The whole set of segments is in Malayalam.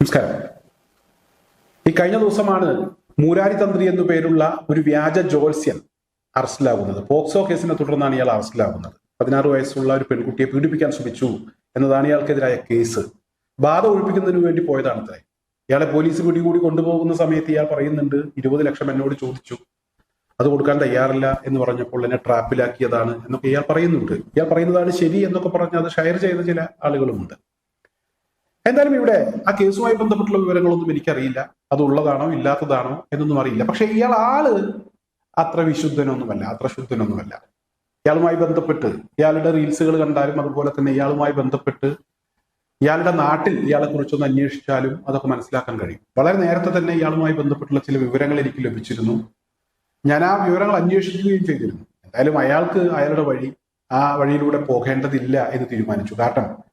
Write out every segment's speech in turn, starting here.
നമസ്കാരം. ഈ കഴിഞ്ഞ ദിവസമാണ് മൂരാരി തന്ത്രി എന്നു പേരുള്ള ഒരു വ്യാജ ജോത്സ്യൻ അറസ്റ്റിലാകുന്നത്. പോക്സോ കേസിനെ തുടർന്നാണ് ഇയാൾ അറസ്റ്റിലാകുന്നത്. പതിനാറ് വയസ്സുള്ള ഒരു പെൺകുട്ടിയെ പീഡിപ്പിക്കാൻ ശ്രമിച്ചു എന്നതാണ് ഇയാൾക്കെതിരായ കേസ്. ബാധ ഒഴിപ്പിക്കുന്നതിന് വേണ്ടി പോയതാണ് അത്രേ ഇയാളെ പോലീസ് പിടികൂടി കൊണ്ടുപോകുന്ന സമയത്ത് ഇയാൾ പറയുന്നുണ്ട് ഇരുപത് ലക്ഷം എന്നോട് ചോദിച്ചു. അത് കൊടുക്കാൻ തയ്യാറില്ല എന്ന് പറഞ്ഞപ്പോൾ എന്നെ ട്രാപ്പിലാക്കിയതാണ് എന്നൊക്കെ ഇയാൾ പറയുന്നുണ്ട്. ഇയാൾ പറയുന്നതാണ് ശരി എന്നൊക്കെ പറഞ്ഞ് അത് ഷെയർ ചെയ്ത ചില ആളുകളുമുണ്ട്. എന്തായാലും ഇവിടെ ആ കേസുമായി ബന്ധപ്പെട്ടുള്ള വിവരങ്ങളൊന്നും എനിക്കറിയില്ല. അത് ഉള്ളതാണോ ഇല്ലാത്തതാണോ എന്നൊന്നും അറിയില്ല. പക്ഷെ ഇയാൾ ആൾ അത്ര വിശുദ്ധനൊന്നുമല്ല അത്ര ശുദ്ധനൊന്നുമല്ല. ഇയാളുമായി ബന്ധപ്പെട്ട് ഇയാളുടെ റീൽസുകൾ കണ്ടാലും അതുപോലെ തന്നെ ഇയാളുമായി ബന്ധപ്പെട്ട് ഇയാളുടെ നാട്ടിൽ ഇയാളെ കുറിച്ചൊന്ന് അന്വേഷിച്ചാലും അതൊക്കെ മനസ്സിലാക്കാൻ കഴിയും. വളരെ നേരത്തെ തന്നെ ഇയാളുമായി ബന്ധപ്പെട്ടുള്ള ചില വിവരങ്ങൾ എനിക്ക് ലഭിച്ചിരുന്നു. ഞാൻ ആ വിവരങ്ങൾ അന്വേഷിക്കുകയും ചെയ്തിരുന്നു. എന്തായാലും അയാൾക്ക് അയാളുടെ വഴി ആ വഴിയിലൂടെ പോകേണ്ടതില്ല എന്ന് തീരുമാനിച്ചു. കാരണം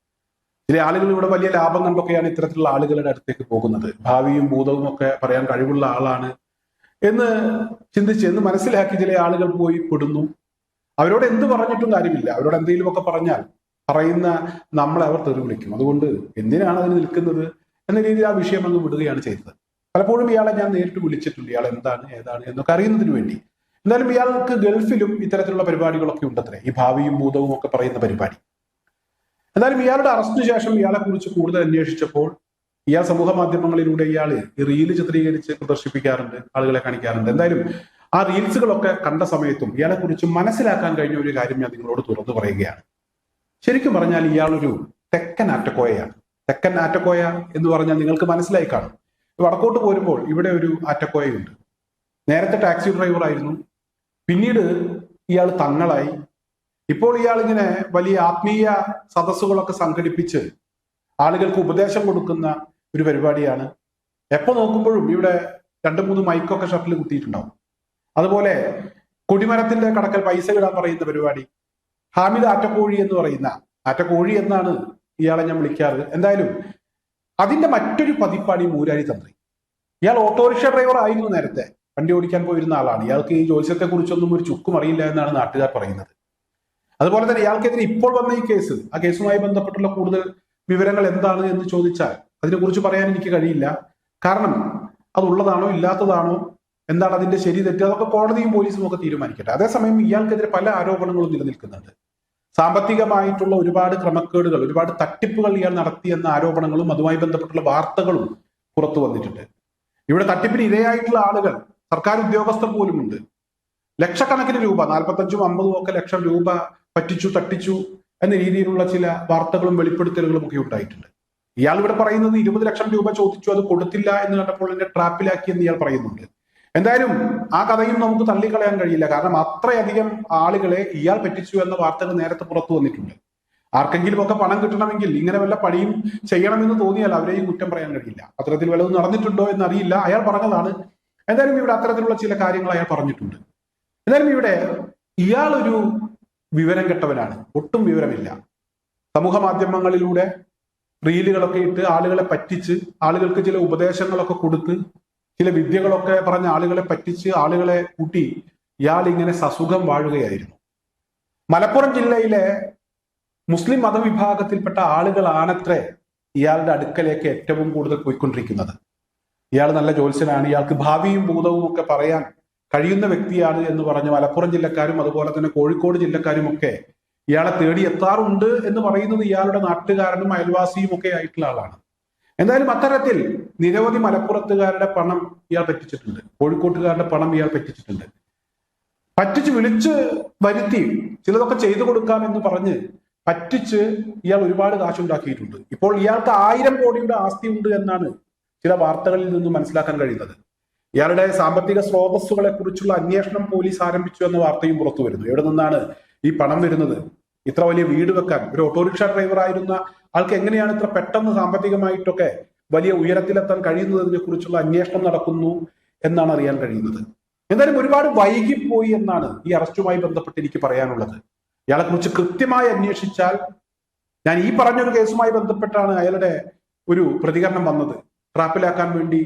ചില ആളുകൾ ഇവിടെ വലിയ ലാഭം കണ്ടൊക്കെയാണ് ഇത്തരത്തിലുള്ള ആളുകളുടെ അടുത്തേക്ക് പോകുന്നത്. ഭാവിയും ഭൂതവും ഒക്കെ പറയാൻ കഴിവുള്ള ആളാണ് എന്ന് ചിന്തിച്ച് എന്ന് മനസ്സിലാക്കി ചില ആളുകൾ പോയി പെടുന്നു. അവരോട് എന്ത് പറഞ്ഞിട്ടും കാര്യമില്ല. അവരോട് എന്തെങ്കിലുമൊക്കെ പറഞ്ഞാൽ പറയുന്ന നമ്മളെ അവർ തെറി വിളിക്കും. അതുകൊണ്ട് എന്തിനാണ് അതിന് നിൽക്കുന്നത് എന്ന രീതിയിൽ ആ വിഷയം അങ്ങ് വിടുകയാണ് ചെയ്തത്. പലപ്പോഴും ഇയാളെ ഞാൻ നേരിട്ട് വിളിച്ചിട്ടുണ്ട്. ഇയാൾ എന്താണ് ഏതാണ് എന്നൊക്കെ അറിയുന്നതിന് വേണ്ടി. എന്തായാലും ഇയാൾക്ക് ഗൾഫിലും ഇത്തരത്തിലുള്ള പരിപാടികളൊക്കെ ഉണ്ടത്രേ. ഈ ഭാവിയും ഭൂതവും ഒക്കെ പറയുന്ന പരിപാടി. എന്നാലും ഇയാളുടെ അറസ്റ്റിന് ശേഷം ഇയാളെ കുറിച്ച് കൂടുതൽ അന്വേഷിച്ചപ്പോൾ ഇയാൾ സമൂഹ മാധ്യമങ്ങളിലൂടെ ഇയാൾ ഈ റീൽ ചിത്രീകരിച്ച് പ്രദർശിപ്പിക്കാറുണ്ട് ആളുകളെ കാണിക്കാറുണ്ട്. എന്തായാലും ആ റീൽസുകളൊക്കെ കണ്ട സമയത്തും ഇയാളെ കുറിച്ച് മനസ്സിലാക്കാൻ കഴിഞ്ഞ ഒരു കാര്യം ഞാൻ നിങ്ങളോട് തുറന്നു പറയുകയാണ്. ശരിക്കും പറഞ്ഞാൽ ഇയാളൊരു തെക്കൻ ആറ്റക്കോയയാണ്. തെക്കൻ ആറ്റക്കോയ എന്ന് പറഞ്ഞാൽ നിങ്ങൾക്ക് മനസ്സിലായി കാണും. വടക്കോട്ട് പോരുമ്പോൾ ഇവിടെ ഒരു ആറ്റക്കോയയുണ്ട് നേരത്തെ ടാക്സി ഡ്രൈവർ ആയിരുന്നു പിന്നീട് ഇയാൾ തങ്ങളായി. ഇപ്പോൾ ഇയാളിങ്ങനെ വലിയ ആത്മീയ സദസ്സുകളൊക്കെ സംഘടിപ്പിച്ച് ആളുകൾക്ക് ഉപദേശം കൊടുക്കുന്ന ഒരു പരിപാടിയാണ്. എപ്പോ നോക്കുമ്പോഴും ഇവിടെ രണ്ട് മൂന്ന് മൈക്കൊക്കെ ഷട്ടിൽ കുത്തിയിട്ടുണ്ടാവും. അതുപോലെ കൊടിമരത്തിന്റെ കടക്കൽ പൈസ ഇടാൻ പറയുന്ന പരിപാടി ഹാമിദ് ആറ്റക്കോഴി എന്ന് പറയുന്ന ആറ്റക്കോഴി എന്നാണ് ഇയാളെ ഞാൻ വിളിക്കാറ്. എന്തായാലും അതിന്റെ മറ്റൊരു പതിപ്പാണ് ഈ മൂരാരി തന്ത്രി. ഇയാൾ ഓട്ടോറിക്ഷ ഡ്രൈവർ ആയിരുന്നു നേരത്തെ. വണ്ടി ഓടിക്കാൻ പോയിരുന്ന ആളാണ്. ഇയാൾക്ക് ഈ ജ്യോത്സ്യത്തെ കുറിച്ചൊന്നും ഒരു ചുക്കും അറിയില്ല എന്നാണ് നാട്ടുകാർ പറയുന്നത്. അതുപോലെ തന്നെ ഇയാൾക്കെതിരെ ഇപ്പോൾ വന്ന ഈ കേസ് ആ കേസുമായി ബന്ധപ്പെട്ടുള്ള കൂടുതൽ വിവരങ്ങൾ എന്താണ് എന്ന് ചോദിച്ചാൽ അതിനെക്കുറിച്ച് പറയാൻ എനിക്ക് കഴിയില്ല. കാരണം അതുള്ളതാണോ ഇല്ലാത്തതാണോ എന്താണ് അതിന്റെ ശരി തെറ്റ് അതൊക്കെ കോടതിയും പോലീസും ഒക്കെ തീരുമാനിക്കട്ടെ. അതേസമയം ഇയാൾക്കെതിരെ പല ആരോപണങ്ങളും നിലനിൽക്കുന്നുണ്ട്. സാമ്പത്തികമായിട്ടുള്ള ഒരുപാട് ക്രമക്കേടുകൾ ഒരുപാട് തട്ടിപ്പുകൾ ഇയാൾ നടത്തി എന്ന ആരോപണങ്ങളും അതുമായി ബന്ധപ്പെട്ടുള്ള വാർത്തകളും പുറത്തു വന്നിട്ടുണ്ട്. ഇവിടെ തട്ടിപ്പിന് ഇരയായിട്ടുള്ള ആളുകൾ സർക്കാർ ഉദ്യോഗസ്ഥർ പോലുമുണ്ട്. ലക്ഷക്കണക്കിന് രൂപ നാൽപ്പത്തഞ്ചും അമ്പതും ഒക്കെ ലക്ഷം രൂപ പറ്റിച്ചു തട്ടിച്ചു എന്ന രീതിയിലുള്ള ചില വാർത്തകളും വെളിപ്പെടുത്തലുകളും ഒക്കെ ഉണ്ടായിട്ടുണ്ട്. ഇയാൾ ഇവിടെ പറയുന്നത് ഇരുപത് ലക്ഷം രൂപ ചോദിച്ചു അത് കൊടുത്തില്ല എന്ന് കണ്ടപ്പോൾ എന്നെ ട്രാപ്പിലാക്കി എന്ന് ഇയാൾ പറയുന്നുണ്ട്. എന്തായാലും ആ കഥയും നമുക്ക് തള്ളിക്കളയാൻ കഴിയില്ല. കാരണം അത്രയധികം ആളുകളെ ഇയാൾ പറ്റിച്ചു എന്ന വാർത്തകൾ നേരത്തെ പുറത്തു വന്നിട്ടുണ്ട്. ആർക്കെങ്കിലും ഒക്കെ പണം കിട്ടണമെങ്കിൽ ഇങ്ങനെ വല്ല പണിയും ചെയ്യണമെന്ന് തോന്നിയാൽ അവരെയും കുറ്റം പറയാൻ കഴിയില്ല. അത്തരത്തിൽ വല്ലതും നടന്നിട്ടുണ്ടോ എന്ന് അറിയില്ല അയാൾ പറഞ്ഞതാണ്. എന്തായാലും ഇവിടെ അത്തരത്തിലുള്ള ചില കാര്യങ്ങൾ അയാൾ പറഞ്ഞിട്ടുണ്ട്. എന്തായാലും ഇവിടെ ഇയാൾ ഒരു വിവരം കെട്ടവനാണ്. ഒട്ടും വിവരമില്ല. സമൂഹ മാധ്യമങ്ങളിലൂടെ റീലുകളൊക്കെ ഇട്ട് ആളുകളെ പറ്റിച്ച് ആളുകൾക്ക് ചില ഉപദേശങ്ങളൊക്കെ കൊടുത്ത് ചില വിദ്യകളൊക്കെ പറഞ്ഞ ആളുകളെ പറ്റിച്ച് ആളുകളെ കൂട്ടി ഇയാൾ ഇങ്ങനെ സസുഖം വാഴുകയായിരുന്നു. മലപ്പുറം ജില്ലയിലെ മുസ്ലിം മതവിഭാഗത്തിൽപ്പെട്ട ആളുകളാണത്രേ ഇയാളുടെ അടുക്കലേക്ക് ഏറ്റവും കൂടുതൽ പോയിക്കൊണ്ടിരിക്കുന്നത്. ഇയാൾ നല്ല ജോത്സ്യനാണ് ഇയാൾക്ക് ഭാവിയും ഭൂതവും ഒക്കെ പറയാൻ കഴിയുന്ന വ്യക്തിയാണ് എന്ന് പറഞ്ഞ് മലപ്പുറം ജില്ലക്കാരും അതുപോലെ തന്നെ കോഴിക്കോട് ജില്ലക്കാരും ഒക്കെ ഇയാളെ തേടി എത്താറുണ്ട് എന്ന് പറയുന്നത് ഇയാളുടെ നാട്ടുകാരനും അയൽവാസിയും ഒക്കെ ആയിട്ടുള്ള ആളാണ്. എന്തായാലും അത്തരത്തിൽ നിരവധി മലപ്പുറത്തുകാരുടെ പണം ഇയാൾ പറ്റിച്ചിട്ടുണ്ട്. കോഴിക്കോട്ടുകാരുടെ പണം ഇയാൾ പറ്റിച്ചിട്ടുണ്ട്. പറ്റിച്ച് വിളിച്ച് വരുത്തി ചിലതൊക്കെ ചെയ്തു കൊടുക്കാം എന്ന് പറഞ്ഞ് പറ്റിച്ച് ഇയാൾ ഒരുപാട് കാശുണ്ടാക്കിയിട്ടുണ്ട്. ഇപ്പോൾ ഇയാൾക്ക് ആയിരം കോടിയുടെ ആസ്തി ഉണ്ട് എന്നാണ് ചില വാർത്തകളിൽ നിന്നും മനസ്സിലാക്കാൻ കഴിയുന്നത്. ഇയാളുടെ സാമ്പത്തിക സ്രോതസ്സുകളെ കുറിച്ചുള്ള അന്വേഷണം പോലീസ് ആരംഭിച്ചു എന്ന വാർത്തയും പുറത്തു വരുന്നു. എവിടെ നിന്നാണ് ഈ പണം വരുന്നത്? ഇത്ര വലിയ വീട് വെക്കാൻ ഒരു ഓട്ടോറിക്ഷ ഡ്രൈവർ ആയിരുന്ന ആൾക്ക് എങ്ങനെയാണ് ഇത്ര പെട്ടെന്ന് സാമ്പത്തികമായിട്ടൊക്കെ വലിയ ഉയരത്തിലെത്താൻ കഴിയുന്നതിനെ കുറിച്ചുള്ള അന്വേഷണം നടക്കുന്നു എന്നാണ് അറിയാൻ കഴിയുന്നത്. എന്തായാലും ഒരുപാട് വൈകിപ്പോയി എന്നാണ് ഈ അറസ്റ്റുമായി ബന്ധപ്പെട്ട് എനിക്ക് പറയാനുള്ളത്. ഇയാളെ കുറിച്ച് കൃത്യമായി അന്വേഷിച്ചാൽ ഞാൻ ഈ പറഞ്ഞൊരു കേസുമായി ബന്ധപ്പെട്ടാണ് അയാളുടെ ഒരു പ്രതികരണം വന്നത്. ട്രാപ്പിലാക്കാൻ വേണ്ടി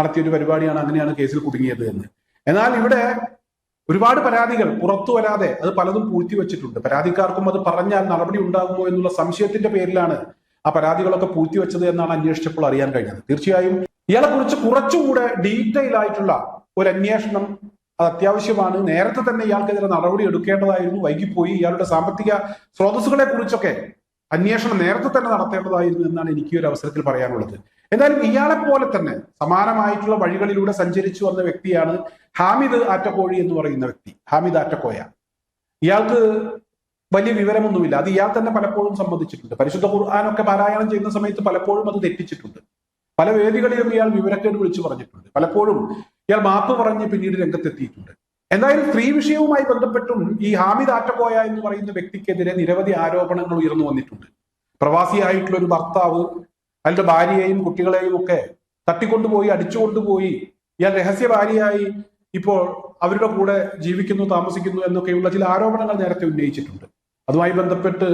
നടത്തിയ ഒരു പരിപാടിയാണ് അങ്ങനെയാണ് കേസിൽ കുടുങ്ങിയത് എന്ന്. എന്നാൽ ഇവിടെ ഒരുപാട് പരാതികൾ പുറത്തു വരാതെ അത് പലതും പൂഴ്ത്തി വെച്ചിട്ടുണ്ട്. പരാതിക്കാർക്കും അത് പറഞ്ഞാൽ നടപടി ഉണ്ടാകുമോ എന്നുള്ള സംശയത്തിന്റെ പേരിലാണ് ആ പരാതികളൊക്കെ പൂഴ്ത്തിവെച്ചത് എന്നാണ് അന്വേഷിച്ചപ്പോൾ അറിയാൻ കഴിഞ്ഞത്. തീർച്ചയായും ഇയാളെ കുറിച്ച് കുറച്ചുകൂടെ ഡീറ്റെയിൽ ആയിട്ടുള്ള ഒരു അന്വേഷണം അത് അത്യാവശ്യമാണ്. നേരത്തെ തന്നെ ഇയാൾക്കെതിരെ നടപടി എടുക്കേണ്ടതായിരുന്നു. വൈകിപ്പോയി ഇയാളുടെ സാമ്പത്തിക സ്രോതസ്സുകളെ കുറിച്ചൊക്കെ അന്വേഷണം നേരത്തെ തന്നെ നടത്തേണ്ടതായിരുന്നു എന്നാണ് എനിക്ക് ഒരു അവസരത്തിൽ പറയാനുള്ളത്. എന്തായാലും ഇയാളെ പോലെ തന്നെ സമാനമായിട്ടുള്ള വഴികളിലൂടെ സഞ്ചരിച്ചു വന്ന വ്യക്തിയാണ് ഹാമിദ് ആറ്റക്കോഴി എന്ന് പറയുന്ന വ്യക്തി ഹാമിദ് ആറ്റക്കോയ. ഇയാൾക്ക് വലിയ വിവരമൊന്നുമില്ല. അത് ഇയാൾ തന്നെ പലപ്പോഴും സംബന്ധിച്ചിട്ടുണ്ട്. പരിശുദ്ധ ഖുർആാനൊക്കെ പാരായണം ചെയ്യുന്ന സമയത്ത് പലപ്പോഴും അത് തെറ്റിച്ചിട്ടുണ്ട്. പല വേദികളിലും ഇയാൾ വിവരക്കേട് വിളിച്ചു പറഞ്ഞിട്ടുണ്ട്. പലപ്പോഴും ഇയാൾ മാപ്പ് പറഞ്ഞ് പിന്നീട് രംഗത്തെത്തിയിട്ടുണ്ട്. എന്തായാലും സ്ത്രീ വിഷയവുമായി ബന്ധപ്പെട്ടും ഈ ഹാമിദ് ആറ്റക്കോയ എന്ന് പറയുന്ന വ്യക്തിക്കെതിരെ നിരവധി ആരോപണങ്ങൾ ഉയർന്നു വന്നിട്ടുണ്ട്. പ്രവാസിയായിട്ടുള്ള ഒരു ഭർത്താവ് അയാളുടെ ഭാര്യയെയും കുട്ടികളെയും ഒക്കെ തട്ടിക്കൊണ്ടുപോയി അടിച്ചുകൊണ്ടുപോയി. ഇയാൾ രഹസ്യ ഭാര്യയായി ഇപ്പോൾ അവരുടെ കൂടെ ജീവിക്കുന്നു താമസിക്കുന്നു എന്നൊക്കെയുള്ള ചില ആരോപണങ്ങൾ നേരത്തെ ഉന്നയിച്ചിട്ടുണ്ട്. അതുമായി ബന്ധപ്പെട്ട്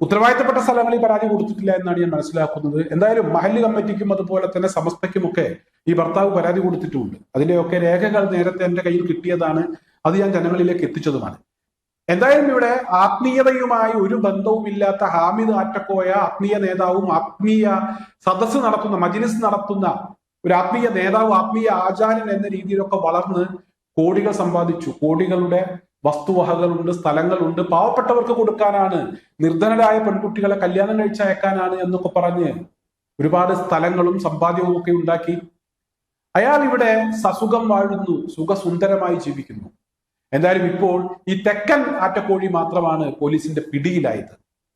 ഉത്തരവാദിത്തപ്പെട്ട സ്ഥലങ്ങളിൽ പരാതി കൊടുത്തിട്ടില്ല എന്നാണ് ഞാൻ മനസ്സിലാക്കുന്നത്. എന്തായാലും മഹല്ല് കമ്മിറ്റിക്കും അതുപോലെ തന്നെ സമസ്തയ്ക്കുമൊക്കെ ഈ ഭർത്താവ് പരാതി കൊടുത്തിട്ടുമുണ്ട് അതിന്റെയൊക്കെ രേഖകൾ നേരത്തെ എന്റെ കയ്യിൽ കിട്ടിയതാണ്. അത് ഞാൻ ജനങ്ങളിലേക്ക് എത്തിച്ചതുമാണ്. എന്തായാലും ഇവിടെ ആത്മീയതയുമായി ഒരു ബന്ധവുമില്ലാത്ത ഹാമിദ് ആറ്റക്കോയ ആത്മീയ നേതാവും ആത്മീയ സദസ്സ് നടത്തുന്ന മജിലിസ് നടത്തുന്ന ഒരു ആത്മീയ നേതാവ് ആത്മീയ ആചാരൻ എന്ന രീതിയിലൊക്കെ വളർന്ന് കോടികൾ സമ്പാദിച്ചു. കോടികളുടെ വസ്തുവകകളുണ്ട് സ്ഥലങ്ങളുണ്ട്. പാവപ്പെട്ടവർക്ക് കൊടുക്കാനാണ്. നിർധനരായ പെൺകുട്ടികളെ കല്യാണം കഴിച്ചയക്കാനാണ് എന്നൊക്കെ പറഞ്ഞ് ഒരുപാട് സ്ഥലങ്ങളും സമ്പാദ്യവും ഒക്കെ ഉണ്ടാക്കി. അയാൾ ഇവിടെ സസുഖം വാഴുന്നു സുഖസുന്ദരമായി ജീവിക്കുന്നു. എന്തായാലും ഇപ്പോൾ ഈ തെക്കൻ ആറ്റക്കോഴി മാത്രമാണ് പോലീസിന്റെ പിടിയിലായത്.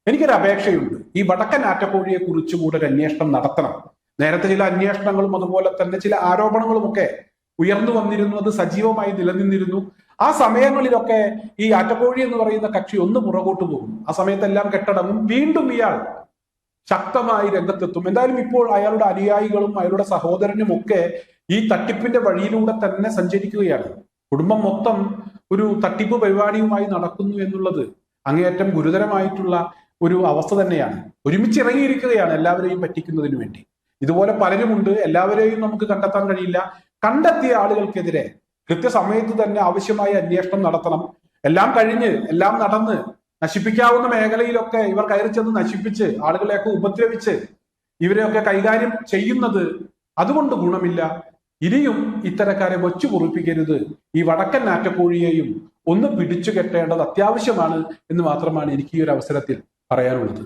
എനിക്കൊരു അപേക്ഷയുണ്ട്. ഈ വടക്കൻ ആറ്റക്കോഴിയെ കുറിച്ച് കൂടെ ഒരു അന്വേഷണം നടത്തണം. നേരത്തെ ചില അന്വേഷണങ്ങളും അതുപോലെ തന്നെ ചില ആരോപണങ്ങളും ഒക്കെ ഉയർന്നു വന്നിരുന്നു അത് സജീവമായി നിലനിന്നിരുന്നു. ആ സമയങ്ങളിലൊക്കെ ഈ ആറ്റക്കോഴി എന്ന് പറയുന്ന കക്ഷി ഒന്ന് പുറകോട്ട് പോകും. ആ സമയത്തെല്ലാം കെട്ടടങ്ങും. വീണ്ടും ഇയാൾ ശക്തമായി രംഗത്തെത്തും. എന്തായാലും ഇപ്പോൾ അയാളുടെ അനുയായികളും അയാളുടെ സഹോദരനും ഒക്കെ ഈ തട്ടിപ്പിന്റെ വഴിയിലൂടെ തന്നെ സഞ്ചരിക്കുകയാണ്. കുടുംബം മൊത്തം ഒരു തട്ടിപ്പ് പരിപാടിയുമായി നടക്കുന്നു എന്നുള്ളത് അങ്ങേയറ്റം ഗുരുതരമായിട്ടുള്ള ഒരു അവസ്ഥ തന്നെയാണ്. ഒരുമിച്ച് ഇറങ്ങിയിരിക്കുകയാണ് എല്ലാവരെയും പറ്റിക്കുന്നതിന് വേണ്ടി. ഇതുപോലെ പലരുമുണ്ട്. എല്ലാവരെയും നമുക്ക് കണ്ടെത്താൻ കഴിയില്ല. കണ്ടെത്തിയ ആളുകൾക്കെതിരെ കൃത്യസമയത്ത് തന്നെ ആവശ്യമായ അന്വേഷണം നടത്തണം. എല്ലാം കഴിഞ്ഞ് എല്ലാം നടന്ന് നശിപ്പിക്കാവുന്ന മേഖലയിലൊക്കെ ഇവർ കയറി ചെന്ന് നശിപ്പിച്ച് ആളുകളെയൊക്കെ ഉപദ്രവിച്ച് ഇവരെയൊക്കെ കൈകാര്യം ചെയ്യുന്നത് അതുകൊണ്ട് ഗുണമില്ല. ഇനിയും ഇത്തരക്കാരെ വച്ചു കുറിപ്പിക്കരുത് ഈ വടക്കൻ നാറ്റക്കോഴിയെയും ഒന്ന് പിടിച്ചു കെട്ടേണ്ടത് അത്യാവശ്യമാണ് എന്ന് മാത്രമാണ് എനിക്ക് ഈ ഒരു അവസരത്തിൽ പറയാനുള്ളത്.